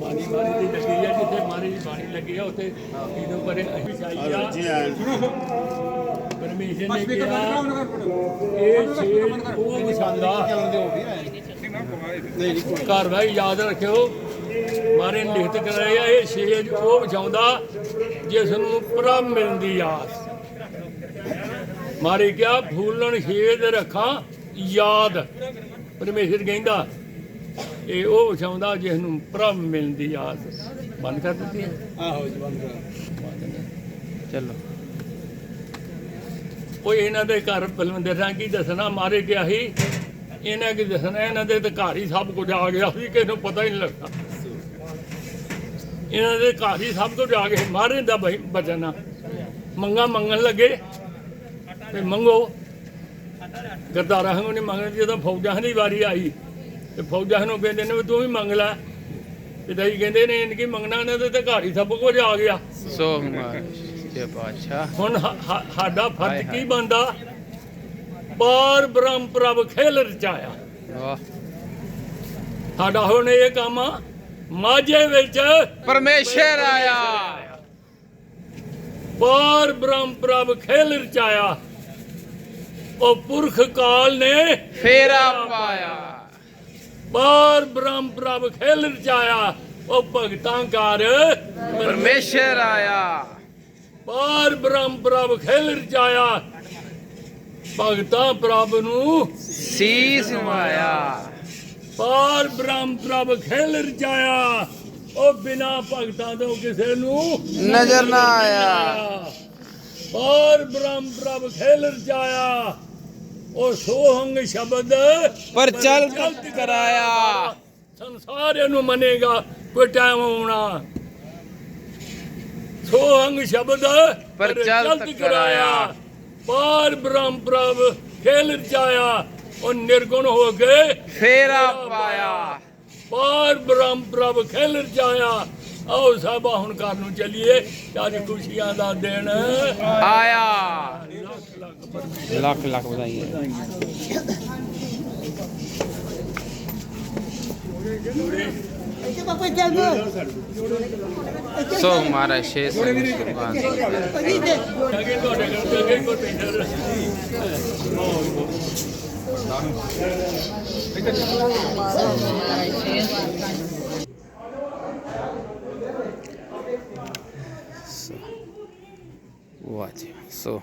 ਬਾਣੀ ਲੱਗੀ ਆ ਜਿੱਥੇ ਮਾਰੇ ਦੀ ਕਾਰਵਾਈ ਯਾਦ ਰੱਖਿਓ ਮਾਰੇ ਲਿਖਤ ਕਰਾਇਆ ਇਹ ਛੇੜ ਉਹ ਵਿਛਾਉਂਦਾ ਜਿਸ ਨੂੰ ਪ੍ਰਭ ਮਿਲਦੀ ਆ ਮਾਰੇ ਕਿਹਾ ਫੂਲਣ ਛੇੜ ਰੱਖਾਂ ਯਾਦ ਪਰਮੇਸ਼ਰ ਕਹਿੰਦਾ ਇਹ ਉਹ ਵਿਛਾਉਂਦਾ ਜਿਸ ਨੂੰ ਪ੍ਰਭ ਮਿਲਣ ਦੀ ਆਸ ਬੰਦ ਕਰ ਦਿੱਤੀ ਹੈ ਆਹੋ ਜੀ ਬੰਦ ਕਰ ਚਲੋ। ਉਹ ਇਹਨਾਂ ਦੇ ਘਰ ਬਲਵਿੰਦਰ ਸਿੰਘ ਕੀ ਦੱਸਣਾ? ਮਾਰੇ ਗਿਆ ਸੀ। ਇਹਨਾਂ ਕੀ ਦੱਸਣਾ? ਇਹਨਾਂ ਦੇ ਤਾਂ ਘਰ ਹੀ ਸਭ ਕੁਝ ਆ ਗਿਆ ਸੀ ਕਿਸੇ ਨੂੰ ਪਤਾ ਹੀ ਨਹੀਂ ਲੱਗਾ ਇਹਨਾਂ ਦੇ ਘਰ ਹੀ ਸਭ ਕੁਝ ਆ ਗਿਆ ਮਾਰੇ ਦਾ ਬਈ ਬਚਨਾ ਮੰਗਾ ਮੰਗਣ ਲੱਗੇ ਤੇ ਮੰਗੋ। ਗਰਦਾਰਾ ਹੰਗੋ ਨੇ ਮੰਗਣ ਜਦੋਂ ਫੌਜਾਂ ਦੀ ਵਾਰੀ ਆਈ ਤੇ ਫੌਜਾਂ ਨੂੰ ਕਹਿੰਦੇ ਨੇ ਵੀ ਤੂੰ ਵੀ ਮੰਗ ਲੈ। ਤੇ ਦਈ ਕਹਿੰਦੇ ਨੇ ਇਨਕੀ ਮੰਗਣਾ ਦੇ ਤਾਂ ਘਰ ਹੀ ਸਭ ਕੁਝ ਆ ਗਿਆ। ਸੋ ਹਮਾਰਾ ਜੇ ਬਾਦਸ਼ਾਹ। ਹੁਣ ਸਾਡਾ ਫਰਜ਼। ਕੀ ਬੰਦਾ ਬਾਰ ਬ੍ਰਹਮ ਪ੍ਰਭ ਖੇਲ ਰਚਾਇਆ। ਵਾਹ। ਸਾਡਾ ਹੁਣ ਇਹ ਕੰਮ ਮਾਝੇ ਵਿੱਚ ਪਰਮੇਸ਼ਰ ਆਇਆ। ਬਾਰ ਬ੍ਰਹਮ ਪ੍ਰਭ ਖੇਲ ਰਚਾਇਆ। ਉਹ ਪੁਰਖ ਕਾਲ ਨੇ ਫੇਰਾ ਪਾਇਆ। ਬਾਰ ਬ੍ਰਹਮ ਪ੍ਰਭ ਖੇਲ ਰਚਾਇਆ ਉਹ ਭਗਤਾਂ ਕਰ ਪਰਮੇਸ਼ਰ ਆਇਆ। ਬਾਰ ਬ੍ਰਹਮ ਪ੍ਰਭ ਖੇਲ ਰਚਾਇਆ ਭਗਤਾਂ ਪ੍ਰਭ ਨੂੰ ਸੀਸ ਨਵਾਇਆ। ਪਾਰ ਬ੍ਰਹਮ ਪ੍ਰਭ ਖੇਲ ਰਚਾਇਆ ਉਹ ਬਿਨਾ ਭਗਤਾਂ ਤੋਂ ਕਿਸੇ ਨੂੰ ਨਜ਼ਰ ਨਾ ਆਇਆ। ਪਾਰ ਬ੍ਰਹਮ ਪ੍ਰਭ ਖੇਲ ਰਚਾਇਆ। ਉਹ ਸੋਹੰਗ ਸ਼ਬਦ ਪਰ ਚੱਲ ਕਰਾਇਆ। ਸੰਸਾਰ ਇਹਨੂੰ ਮੰਨੇਗਾ ਕੋਈ ਟਾਈਮ ਆਉਣਾ। ਸੋਹੰਗ ਸ਼ਬਦ ਪਰ ਚਲਤ ਕਰਾਇਆ। ਪਾਰ ਬ੍ਰਹਮ ਪ੍ਰਭ ਖੇਲ ਰਚਾਇਆ ਉਹ ਨਿਰਗੁਣ ਹੋ ਗਏ ਫੇਰਾ ਪਾਇਆ। ਪਾਰ ਬ੍ਰਹਮ ਪ੍ਰਭ ਖੇਲ ਰਚਾਇਆ। ਆਓ ਸਾਹਿਬਾ ਹੁਣ ਘਰ ਨੂੰ ਚੱਲੀਏ ਅੱਜ ਖੁਸ਼ੀਆਂ ਦਾ ਦਿਨ। ਆਇਆ। लाख लाख बताइए सो हमारा शेष What? So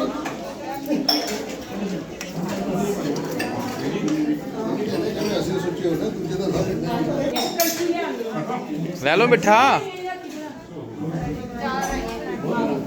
ਸੱਚੇ ਪਾਤਸ਼ਾਹ ਜੀ ਦੀ। ਸੋ ਹਮਾਰਾ ਸ਼ੇ ਸੰਗਵਾਨ ਦੀ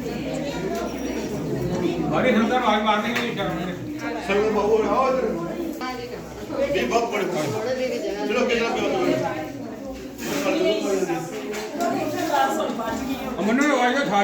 ਜੈ ਠੀਕ ਠਾਕ ਇਹਦੇ ਜੀ। ਬਾਰੇ ਖਬਰ ਦਿਓ ਬਾਰੇ ਕਿਰਪਾ ਬਾਪੂ ਦੀ ਸੱਚੇ ਪਾਤਸ਼ਾਹ ਜੀ ਦੀ ਲੈ ਲਓ ਮਿੱਠਾ ਹੈ ਅਰੇ ਹਮ ਤਾਂ ਆਵਾਜ਼ ਮਾਰਨੇ ਨਹੀਂ ਸ਼ਰਮ ਸਰਵ ਬਾਬੂ ਆਓ ਇਧਰ ਵੀ ਬਹੁਤ ਬੜੇ ਚਲੋ ਕਿਹਨਾਂ ਪਿਆ ਅਮਨ ਨੂੰ। ਆਵਾਜ਼ ਖਾ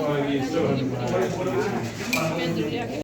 Olha isso.